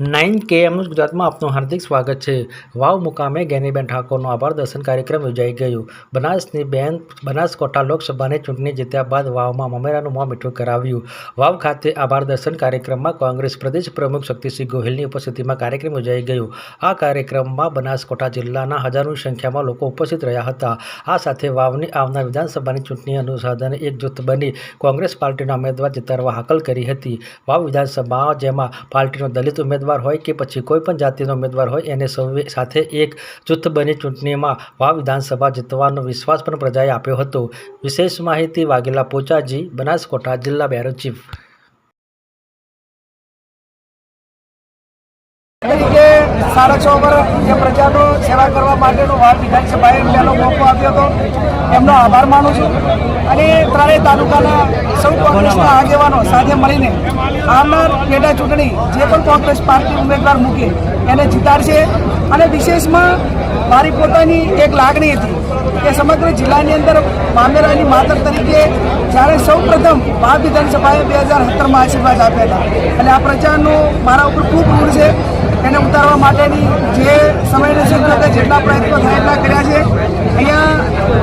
Nine કે એમનું ગુજરાતમાં આપનું હાર્દિક સ્વાગત છે. વાવ મુકામે ગેનીબેન ઠાકોરનો આભાર દર્શન કાર્યક્રમ યોજાઈ ગયો. બનાસની બેન બનાસકોટા લોકસભાની ચૂંટણી જીત્યા બાદ વાવમાં મમેરાનું મોં મીઠું કરાવ્યું. વાવ ખાતે આભાર દર્શન કાર્યક્રમમાં કોંગ્રેસ પ્રદેશ પ્રમુખ શક્તિસિંહ ગોહિલની ઉપસ્થિતિમાં કાર્યક્રમ યોજાઈ ગયો. આ કાર્યક્રમમાં બનાસકોટા જિલ્લાના હજારોની સંખ્યામાં લોકો ઉપસ્થિત રહ્યા હતા. આ સાથે વાવની આવનાર વિધાનસભાની ચૂંટણી અનુસાધને એક જૂથ બની કોંગ્રેસ પાર્ટીના ઉમેદવાર જીતાડવા હાકલ કરી હતી. વાવ વિધાનસભા જેમાં પાર્ટીનો દલિત ઉમેદવાર હોય કે પછી કોઈપણ જાતિનો ઉમેદવાર હોય, એને સાથે એક જૂથ બની ચૂંટણીમાં વાવ વિધાનસભા જીતવાનો વિશ્વાસ પણ પ્રજાએ આપ્યો હતો. વિશેષ માહિતી વાઘેલા પોચાજી બનાસકોટા જિલ્લા બેરો ચીફ. છ વર્ષ એ પ્રજાનો સેવા કરવા માટેનો વાવ વિધાનસભાએ પહેલો મોકો આપ્યો હતો એમનો આભાર માનું છું. અને ત્રણેય તાલુકાના સૌ કોંગ્રેસના આગેવાનો સાથે મળીને આવનાર પેટા ચૂંટણી જે પણ કોંગ્રેસ પાર્ટી ઉમેદવાર મૂકે એને જીતાડશે અને વિશેષમાં મારી પોતાની એક લાગણી હતી કે સમગ્ર જિલ્લાની અંદર મામેરાની માતર તરીકે જ્યારે સૌ પ્રથમ મહા વિધાનસભાએ બે હજાર સત્તરમાં આશીર્વાદ આપ્યા હતા. અને આ પ્રચારનું મારા ઉપર ખૂબ ઋણ છે. એને ઉતારવા માટેની જે સમયને સંજોગે જેટલા પ્રયત્નો થાય એટલા કર્યા છે. અહીંયા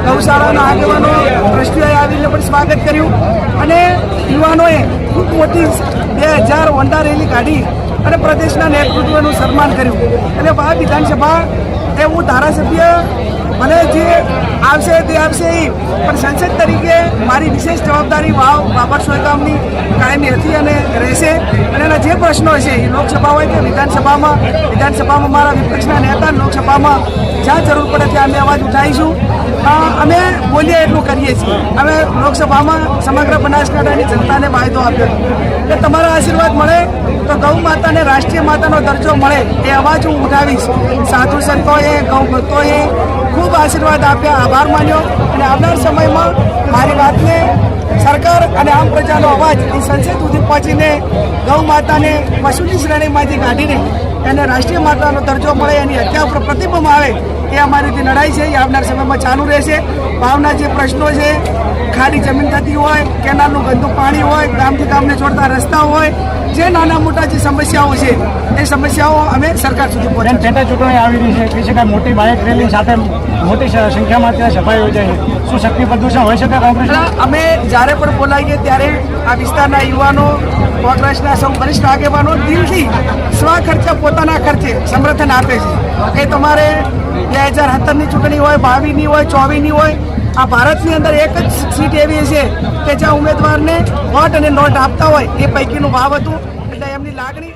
ગૌશાળાના આગેવાનો દ્રષ્ટિએ આવીને પણ સ્વાગત કર્યું. અને યુવાનોએ ખૂબ મોટી બે હજાર વંડા રેલી કાઢી અને પ્રદેશના નેતૃત્વનું સન્માન કર્યું. એટલે આ વિધાનસભા એ હું ધારાસભ્ય મને જે આવશે તે આવશે એ પણ સંસદ તરીકે મારી વિશેષ જવાબદારી વાવ બાબર સોયગામની કાયમી હતી અને રહેશે. અને એના જે પ્રશ્નો છે એ લોકસભા હોય કે વિધાનસભામાં વિધાનસભામાં મારા વિપક્ષના નેતા લોકસભામાં જ્યાં જરૂર પડે ત્યાં અમે અવાજ ઉઠાવીશું. અમે બોલીએ એટલું કરીએ છીએ. અમે લોકસભામાં સમગ્ર બનાસકાંઠાની જનતાને વાયદો આપ્યો એટલે તમારા આશીર્વાદ મળે તો ગૌ માતાને રાષ્ટ્રીય માતાનો દરજ્જો મળે એ અવાજ હું ઉઠાવીશ. સાધુ સંતોએ, ગૌ ભક્તોએ ખૂબ આશીર્વાદ આપ્યા, આભાર માન્યો. અને આવનાર સમયમાં મારી વાતને સરકાર અને આમ પ્રજાનો અવાજ એ સંસદ સુધી પહોંચીને ગૌ માતાને પશુની શ્રેણીમાંથી કાઢીને એને રાષ્ટ્રીય માતાનો દરજ્જો મળે, એની હત્યા ઉપર પ્રતિબંધ આવે એ અમારી જે લડાઈ છે એ આવનાર સમયમાં ચાલુ રહેશે. ભાવના જે પ્રશ્નો છે ખાલી જમીન થતી હોય કેનાલનું ગંદુ પાણી હોય ગામથી ગામને જોડતા રસ્તા હોય જે નાના મોટા જે સમસ્યાઓ છે એ સમસ્યાઓ અમે સરકાર સુધી પહોંચાડીશું પેટા ચૂંટણી આવી રહી છે કહી શકાય મોટી બાઇક રેલી સાથે મોટી સંખ્યામાં ત્યાં સભા યોજાઈ છે. શું શક્તિ પ્રદૂષણ હોઈ શકે કોંગ્રેસ અમે જ્યારે પણ બોલાવીએ ત્યારે આ વિસ્તારના યુવાનો કોંગ્રેસના સૌ વરિષ્ઠ આગેવાનો દિલથી સ્વખર્ચે પોતાના ખર્ચે સમર્થન આપે છે. એ તમારે બે હજાર સત્તરની ચૂંટણી હોય બાવીસની હોય ચોવીસની હોય, આ ભારતની અંદર એક જ સીટ એવી છે કે જ્યાં ઉમેદવારને વોટ અને નોટ આપતા હોય એ પૈકીનું ભાવ હતું. એટલે એમની લાગણી